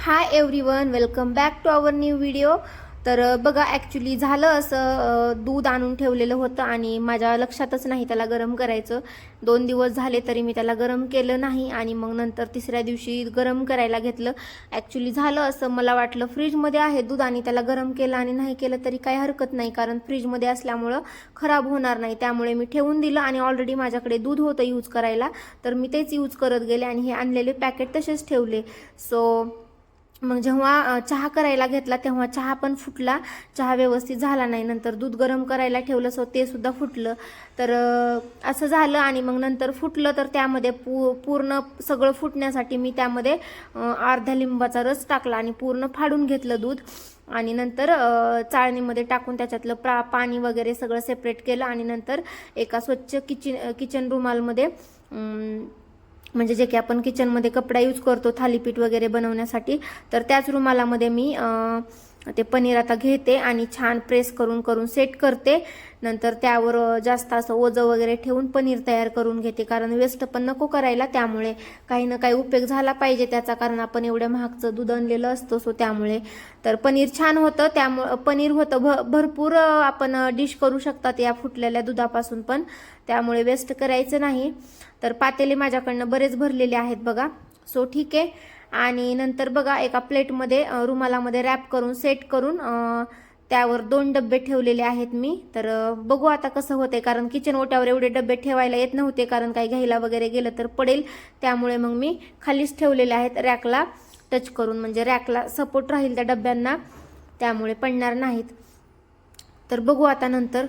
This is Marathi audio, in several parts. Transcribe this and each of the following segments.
Hi everyone welcome back to our new video तर बघा ॲक्च्युली झालं असं दूध आणून ठेवलेलं होतं आणि माझ्या लक्षातच नाही त्याला गरम करायचं. दोन दिवस झाले तरी मी त्याला गरम केलं नाही आणि मग नंतर तिसऱ्या दिवशी गरम करायला घेतलं. ॲक्च्युली झालं असं मला वाटलं फ्रीजमध्ये आहे दूध आणि त्याला गरम केलं आणि नाही केलं तरी काही हरकत नाही कारण फ्रीजमध्ये असल्यामुळं खराब होणार नाही. त्यामुळे मी ठेवून दिलं आणि ऑलरेडी माझ्याकडे दूध होतं यूज करायला. तर मी तेच यूज करत गेले आणि हे आणलेले पॅकेट तसेच ठेवले. सो मग जेव्हा चहा करायला घेतला तेव्हा चहा पण फुटला. चहा व्यवस्थित झाला नाही. नंतर दूध गरम करायला ठेवलं सो ते सुद्धा फुटलं. तर असं झालं आणि मग नंतर फुटलं तर त्यामध्ये पू पूर्ण सगळं फुटण्यासाठी मी त्यामध्ये अर्धा अर्ध्या लिंबाचा रस टाकला आणि पूर्ण फाडून घेतलं दूध. आणि नंतर चाळणीमध्ये टाकून त्याच्यातलं प्रा पाणी वगैरे सगळं सेपरेट केलं आणि नंतर एका स्वच्छ किचन किचन रुमालमध्ये म्हणजे जे की आपण किचनमध्ये कपडा यूज करतो थालीपीठ वगैरे बनवण्यासाठी तर त्याच रुमालामध्ये मी ते पनीर आता घेते आणि छान प्रेस करून करून सेट करते. नंतर त्यावर जास्त असं ओझं वगैरे ठेवून पनीर तयार करून घेते. कारण वेस्ट पण नको करायला त्यामुळे काही ना काही उपयोग झाला पाहिजे. त्याचा कारण आपण एवढ्या महागचं दूध आणलेलं असतं सो त्यामुळे. तर पनीर छान होतं. त्यामुळं पनीर होतं भ भरपूर आपण डिश करू शकतात या फुटलेल्या दुधापासून पण. त्यामुळे वेस्ट करायचं नाही. तर पातेले माझ्याकडनं बरेच भरलेले आहेत बघा. सो ठीक आहे. आणि नंतर बघा एका प्लेटमध्ये रुमालामध्ये रॅप करून सेट करून त्यावर दोन डबे ठेवलेले आहेत मी. तर बघू आता कसं होतंय कारण किचन ओट्यावर एवढे डबे ठेवायला येत नव्हते कारण काही घ्यायला वगैरे गेलं तर पडेल. त्यामुळे मग मी खालीच ठेवलेले आहेत रॅकला टच करून म्हणजे रॅकला सपोर्ट राहील त्या डब्यांना त्यामुळे पडणार नाहीत. तर बघू आता नंतर.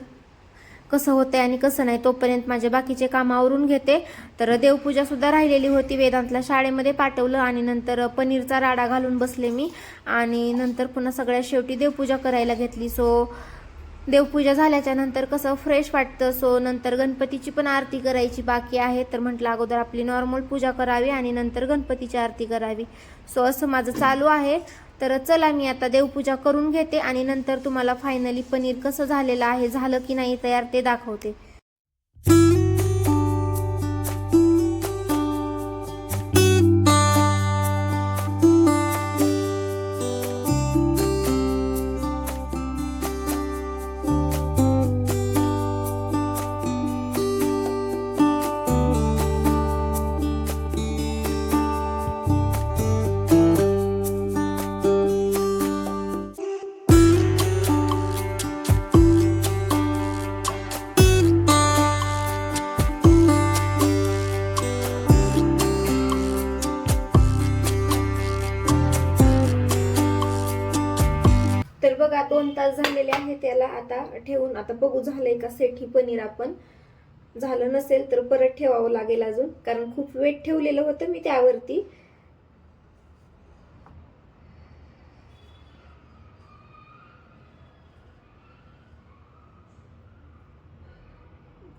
कसं होतंय आणि कसं नाही तोपर्यंत माझे बाकीचे काम आवरून घेते. तर देवपूजा सुद्धा राहिलेली होती वेदांतला शाळेमध्ये पाठवलं आणि नंतर पनीरचा राडा घालून बसले मी. आणि नंतर पुन्हा सगळ्या शेवटी देवपूजा करायला घेतली. सो देवपूजा झाल्याच्यानंतर कसं फ्रेश वाटतं. सो नंतर गणपतीची पण आरती करायची बाकी आहे. तर म्हटलं अगोदर आपली नॉर्मल पूजा करावी आणि नंतर गणपतीची आरती करावी. सो असं माझं चालू आहे. तर चला मी आता देवपूजा करून घेते आणि नंतर तुम्हाला फायनली पनीर कसं झालेलं आहे झालं की नाही तयार ते दाखवते. तास झालेले आहे त्याला आता ठेवून आता बघू झालंय का सेठी पनीर आपण. झालं नसेल तर परत ठेवावं लागेल अजून कारण खूप वेट ठेवलेलं होतं मी त्यावरती.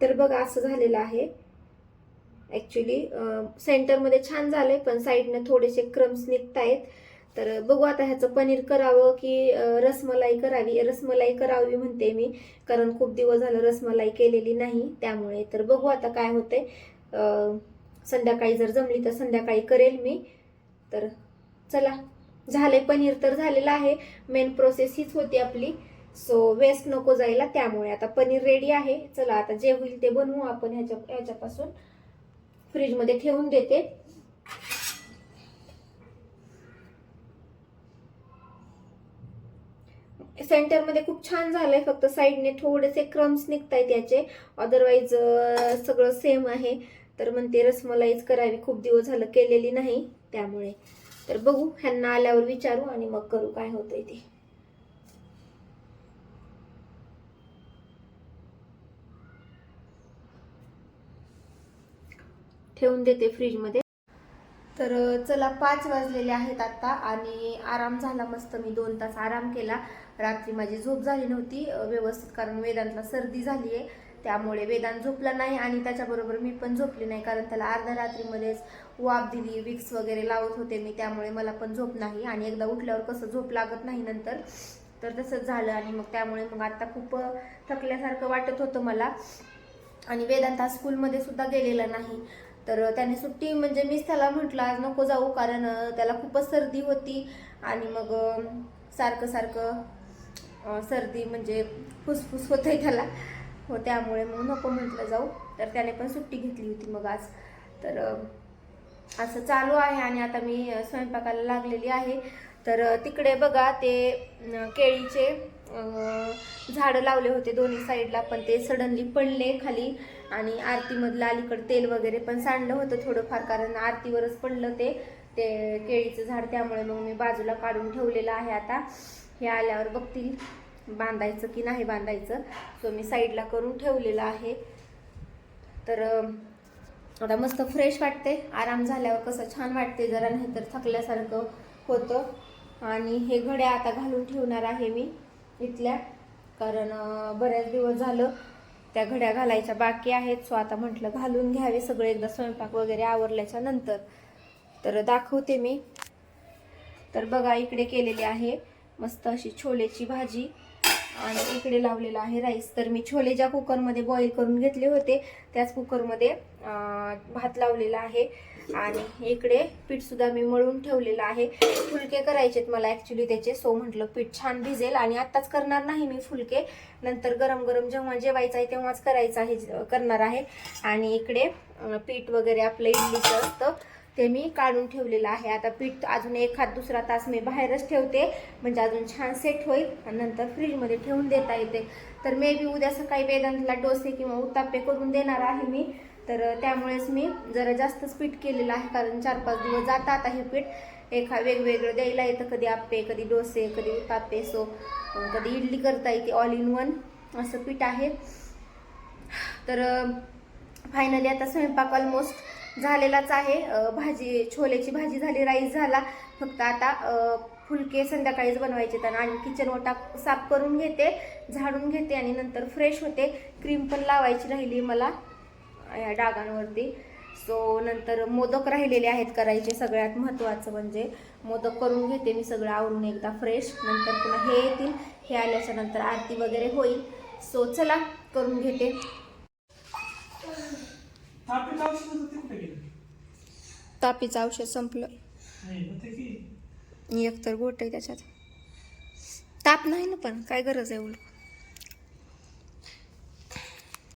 तर बघा असं झालेलं आहे. ॲक्च्युली सेंटरमध्ये छान झालंय पण साईडनं थोडेसे क्रम्स निघत आहेत तर बघू आता ह्याचं पनीर करावं की रसमलाई करावी. रसमलाई करावी म्हणते मी कारण खूप दिवस झालं रसमलाई केलेली नाही. त्यामुळे तर बघू आता काय होते संध्याकाळी जर जमली तर संध्याकाळी करेल मी. तर चला झाले पनीर तर झालेलं आहे. मेन प्रोसेस हीच होती आपली. सो वेस्ट नको जायला त्यामुळे आता पनीर रेडी आहे. चला आता जे होईल ते बनवू आपण ह्याच्या ह्याच्यापासून. फ्रीजमध्ये ठेवून देते. सेंटरमध्ये खूप छान झालंय फक्त साईडने थोडेसे क्रम्स निघतायत याचे. अदरवाईज सगळं सेम आहे. तर म्हणते रसमलाईच करावी. खूप दिवस झालं केलेली नाही. त्यामुळे. तर बघू ह्यांना आल्यावर विचारू आणि मग करू काय होतंय ते. ठेवून देते फ्रीजमध्ये तर चला पाच वाजलेले आहेत आता आणि आराम झाला मस्त मी दोन तास आराम केला. रात्री माझी झोप झाली नव्हती व्यवस्थित कारण वेदांतला सर्दी झाली आहे त्यामुळे वेदांत झोपला नाही आणि त्याच्याबरोबर मी पण झोपली नाही कारण त्याला अर्ध्या रात्रीमध्येच वाफ दिली विक्स वगैरे लावत होते मी त्यामुळे मला पण झोप नाही आणि एकदा उठल्यावर कसं झोप लागत नाही नंतर. तर तसंच झालं आणि मग त्यामुळे मग आत्ता खूप थकल्यासारखं वाटत होतं मला. आणि वेदांत हा स्कूलमध्ये सुद्धा गेलेला नाही. तर त्याने सुट्टी म्हणजे मीच त्याला म्हटलं आज नको जाऊ कारण त्याला खूपच सर्दी होती. आणि मग सारखं सारखं सर्दी म्हणजे फुसफुस होतंय त्याला. हो त्यामुळे मग नको म्हटलं जाऊ. तर त्याने पण सुट्टी घेतली होती मग आज. तर असं चालू आहे आणि आता मी स्वयंपाकाला लागलेली आहे. तर तिकडे बघा ते केळीचे झाडं लावले होते दोन्ही साईडला पण ते सडनली पडले खाली. आणि आरतीमधलं अलीकडे तेल वगैरे पण सांडलं होतं थोडंफार कारण आरतीवरच पडलं ते. ते केळीचं झाड त्यामुळे मग मी बाजूला काढून ठेवलेलं आहे आता. हे आल्यावर बघतील बांधायचं की नाही बांधायचं. सो मी साईडला करून ठेवलेलं आहे. तर आता मस्त फ्रेश वाटते. आराम झाल्यावर कसं छान वाटते जरा नाही तर थकल्यासारखं होतं. आणि हे घड्या आता घालून ठेवणार आहे मी इथल्या. कारण बऱ्याच दिवस झालं त्या घड्या घालायच्या बाकी आहेत. सो आता म्हटलं घालून घ्यावे सगळे. एकदा स्वयंपाक वगैरे आवरल्याच्या नंतर. तर दाखवते मी. तर बघा इकडे केलेली आहे मस्त अशी छोलेची भाजी. आणि इकडे लावलेला आहे राईस. तर मी छोले ज्या कुकरमध्ये बॉईल करून घेतले होते त्याच कुकरमध्ये भात लावलेला आहे. आणि इकडे पीठसुद्धा मी मळून ठेवलेलं आहे. फुलके करायचेत मला ॲक्च्युली त्याचे. सो म्हटलं पीठ छान भिजेल आणि आत्ताच करणार नाही मी फुलके. नंतर गरम गरम जेव्हा जेवायचं आहे तेव्हाच करायचं आहे करणार आहे. आणि इकडे पीठ वगैरे आपलं इडलीचं असतं ते मी काढून ठेवलेलं आहे. आता पीठ अजून एखाद दुसरा तास मी बाहेरच ठेवते. म्हणजे अजून छान सेट होईल आणि नंतर फ्रीजमध्ये ठेवून देता येते. तर मे बी उद्या सकाळी वेदांतला डोसे किंवा उत्ताप्पे करून देणार आहे मी. तर त्यामुळेच मी जरा जास्तच पीठ केलेलं आहे कारण चार पाच दिवस जातात आता हे पीठ. एका वेगवेगळं द्यायला येतं कधी आप्पे कधी डोसे कधी पापे सो कधी इडली करता येते ऑल इन वन असं पीठ आहे. तर फायनली आता स्वयंपाक ऑलमोस्ट झालेलाच आहे. भाजी छोल्याची भाजी झाली राईस झाला. फक्त आता फुलके संध्याकाळीच बनवायचे तर आणि किचन ओटा साफ करून घेते झाडून घेते आणि नंतर फ्रेश होते. क्रीम पण लावायची राहिली मला. या डागांवरती. सो नंतर मोदक राहिलेले आहेत करायचे सगळ्यात महत्त्वाचं म्हणजे मोदक करून घेते मी सगळं आवरून एकदा फ्रेश नंतर पुन्हा हे येतील. हे आल्याच्यानंतर आरती वगैरे होईल. सो चला करून घेते. तापीचं औषध संपलं. एक तर गोट आहे त्याच्यात. ताप नाही ना पण काय गरज आहे उलट?